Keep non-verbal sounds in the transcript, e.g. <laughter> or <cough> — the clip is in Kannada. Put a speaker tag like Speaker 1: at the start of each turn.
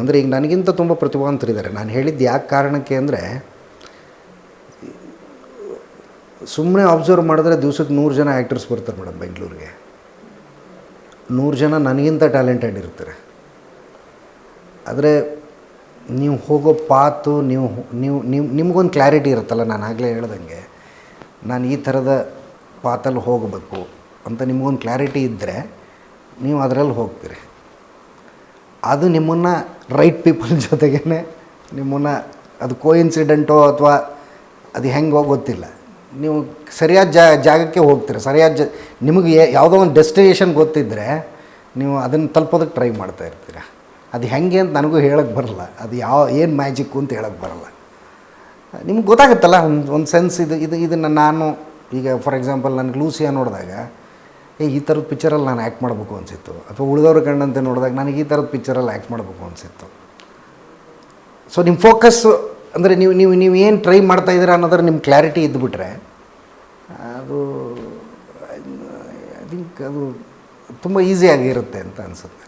Speaker 1: ಅಂದರೆ ಈಗ ನನಗಿಂತ ತುಂಬ ಪ್ರತಿಭಾವಂತರಿದ್ದಾರೆ. ನಾನು ಹೇಳಿದ್ದು ಯಾಕೆ ಕಾರಣಕ್ಕೆ ಅಂದರೆ ಸುಮ್ಮನೆ ಅಬ್ಸರ್ವ್ ಮಾಡಿದ್ರೆ ದಿವ್ಸಕ್ಕೆ ನೂರು ಜನ ಆ್ಯಕ್ಟರ್ಸ್ ಬರ್ತಾರೆ ಮೇಡಮ್ ಬೆಂಗಳೂರಿಗೆ. ನೂರು ಜನ ನನಗಿಂತ ಟ್ಯಾಲೆಂಟೆಡ್ ಇರ್ತಾರೆ. ಆದರೆ ನೀವು ಹೋಗೋ ಪಾತು ನೀವು ನೀವು ನೀವು, ನಿಮಗೊಂದು ಕ್ಲಾರಿಟಿ ಇರುತ್ತಲ್ಲ, ನಾನು ಆಗಲೇ ಹೇಳ್ದಂಗೆ, ನಾನು ಈ ಥರದ ಪಾತಲ್ಲಿ ಹೋಗಬೇಕು ಅಂತ ನಿಮಗೊಂದು ಕ್ಲಾರಿಟಿ ಇದ್ದರೆ ನೀವು ಅದರಲ್ಲಿ ಹೋಗ್ತೀರಿ. ಅದು ನಿಮ್ಮನ್ನು ರೈಟ್ ಪೀಪಲ್ <laughs> ಜೊತೆಗೇ ನಿಮ್ಮನ್ನು ಅದು ಕೋ ಇನ್ಸಿಡೆಂಟೋ ಅಥವಾ ಅದು ಹೆಂಗೋ ಗೊತ್ತಿಲ್ಲ. ನೀವು ಸರಿಯಾದ ಜಾ, ಜಾಗಕ್ಕೆ ಹೋಗ್ತೀರ. ಸರಿಯಾದ ಜ, ನಿಮಗೆ ಯಾವುದೋ ಒಂದು ಡೆಸ್ಟಿನೇಷನ್ ಗೊತ್ತಿದ್ದರೆ ನೀವು ಅದನ್ನು ತಲುಪೋದಕ್ಕೆ ಟ್ರೈ ಮಾಡ್ತಾ ಇರ್ತೀರ. ಅದು ಹೆಂಗೆ ಅಂತ ನನಗೂ ಹೇಳೋಕ್ಕೆ ಬರಲ್ಲ. ಅದು ಯಾವ, ಏನು ಮ್ಯಾಜಿಕ್ಕು ಅಂತ ಹೇಳೋಕ್ಕೆ ಬರಲ್ಲ. ನಿಮ್ಗೆ ಗೊತ್ತಾಗುತ್ತಲ್ಲ? ಒಂದು ಒಂದು ಸೆನ್ಸ್ ಇದು ಇದು, ಇದನ್ನು ನಾನು ಈಗ ಫಾರ್ ಎಕ್ಸಾಂಪಲ್ ನನಗೆ ಲೂಸಿಯಾ ನೋಡಿದಾಗ ಏ, ಈ ಥರದ ಪಿಕ್ಚರಲ್ಲಿ ನಾನು ಆ್ಯಕ್ಟ್ ಮಾಡಬೇಕು ಅನಿಸಿತ್ತು. ಅಥವಾ ಉಳಿದವ್ರ ಕಂಡಂತೆ ನೋಡಿದಾಗ ನನಗೆ ಈ ಥರದ ಪಿಕ್ಚರಲ್ಲಿ ಆ್ಯಕ್ಟ್ ಮಾಡಬೇಕು ಅನಿಸಿತ್ತು. ಸೊ ನಿಮ್ಮ ಫೋಕಸ್ ಅಂದರೆ ನೀವು ನೀವು ನೀವು ಏನು ಟ್ರೈ ಮಾಡ್ತಾ ಇದ್ದೀರಾ ಅನ್ನೋದ್ರ ನಿಮ್ಮ ಕ್ಲಾರಿಟಿ ಇದ್ದುಬಿಟ್ರೆ ಅದು ಐ ಥಿಂಕ್ ಅದು ತುಂಬ ಈಸಿಯಾಗಿರುತ್ತೆ ಅಂತ ಅನಿಸುತ್ತೆ.